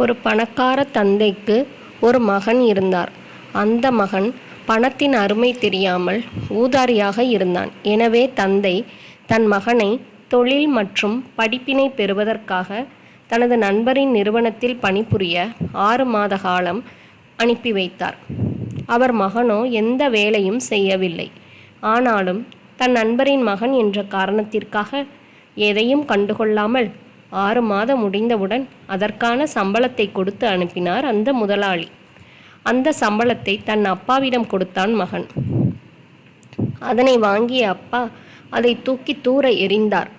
ஒரு பணக்கார தந்தைக்கு ஒரு மகன் இருந்தார். அந்த மகன் பணத்தின் அருமை தெரியாமல் ஊதாரியாக இருந்தான். எனவே தந்தை தன் மகனை தொழில் மற்றும் படிப்பினை பெறுவதற்காக தனது நண்பரின் நிறுவனத்தில் பணிபுரிய ஆறு மாத காலம் அனுப்பி வைத்தார். அவர் மகனோ எந்த வேலையும் செய்யவில்லை. ஆனாலும் தன் நண்பரின் மகன் என்ற காரணத்திற்காக எதையும் கண்டுகொள்ளாமல் ஆறு மாதம் முடிந்தவுடன் அதற்கான சம்பளத்தை கொடுத்து அனுப்பினார் அந்த முதலாளி. அந்த சம்பளத்தை தன் அப்பாவிடம் கொடுத்தான் மகன். அதனை வாங்கிய அப்பா அதை தூக்கி தூர எறிந்தார்.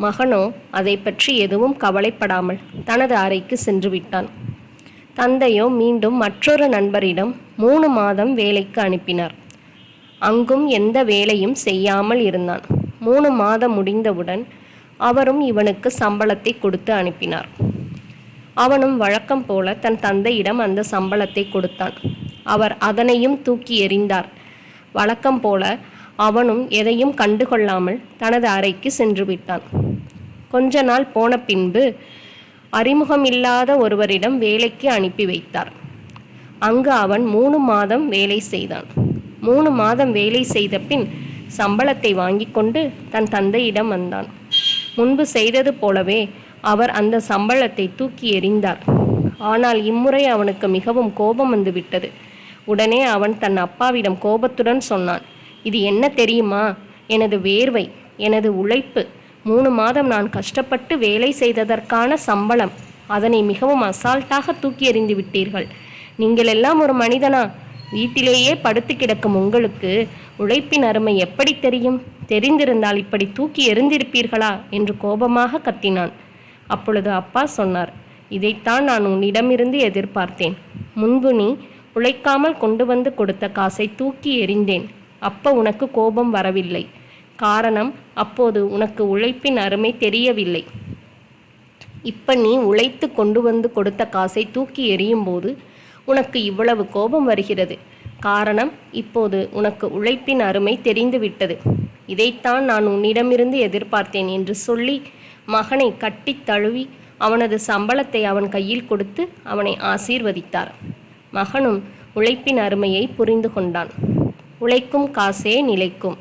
மகனோ அதை பற்றி எதுவும் கவலைப்படாமல் தனது அறைக்கு சென்று விட்டான். தந்தையோ மீண்டும் மற்றொரு நண்பரிடம் மூணு மாதம் வேலைக்கு அனுப்பினார். அங்கும் எந்த வேலையும் செய்யாமல் இருந்தான். மூணு மாதம் முடிந்தவுடன் அவரும் இவனுக்கு சம்பளத்தை கொடுத்து அனுப்பினார். அவனும் வழக்கம் போல தன் தந்தையிடம் அந்த சம்பளத்தை கொடுத்தான். அவர் அதனையும் தூக்கி எறிந்தார். வழக்கம் போல அவனும் எதையும் கண்டுகொள்ளாமல் தனது அறைக்கு சென்று விட்டான். கொஞ்ச நாள் போன பின்பு அறிமுகமில்லாத ஒருவரிடம் வேலைக்கு அனுப்பி வைத்தார். அங்கு அவன் மூணு மாதம் வேலை செய்தான். மூணு மாதம் வேலை செய்த பின் சம்பளத்தை வாங்கி கொண்டு தன் தந்தையிடம் வந்தான். முன்பு செய்தது போலவே அவர் அந்த சம்பளத்தை தூக்கி எறிந்தார். ஆனால் இம்முறை அவனுக்கு மிகவும் கோபம் வந்துவிட்டது உடனே அவன் தன் அப்பாவிடம் கோபத்துடன் சொன்னான் இது என்ன தெரியுமா? எனது வேர்வை எனது உழைப்பு மூணு மாதம் நான் கஷ்டப்பட்டு வேலை செய்ததற்கான சம்பளம். அதனை மிகவும் அசால்ட்டாக தூக்கி எறிந்து விட்டீர்கள். நீங்கள் எல்லாம் ஒரு மனிதனா? வீட்டிலேயே படுத்து கிடக்கும் உங்களுக்கு உழைப்பின் அருமை எப்படி தெரியும்? தெரிந்திருந்தால் இப்படி தூக்கி எறிந்திருப்பீர்களா? என்று கோபமாக கத்தினான். அப்பொழுது அப்பா சொன்னார் இதைத்தான் நான் உன்னிடமிருந்து எதிர்பார்த்தேன். முன்பு நீ உழைக்காமல் கொண்டு வந்து கொடுத்த காசை தூக்கி எறிந்தேன். அப்போ உனக்கு கோபம் வரவில்லை. காரணம் அப்போது உனக்கு உழைப்பின் அருமை தெரியவில்லை. இப்ப நீ உழைத்து கொண்டு வந்து கொடுத்த காசை தூக்கி எறியும்போது உனக்கு இவ்வளவு கோபம் வருகிறது. காரணம் இப்போது உனக்கு உழைப்பின் அருமை தெரிந்துவிட்டது. இதைத்தான் நான் உன்னிடமிருந்து எதிர்பார்த்தேன் என்று சொல்லி மகனை கட்டித் தழுவி அவனது சம்பளத்தை அவன் கையில் கொடுத்து அவனை ஆசீர்வதித்தார். மகனும் உழைப்பின் அருமையை புரிந்து கொண்டான் உழைக்கும் காசே நிலைக்கும்.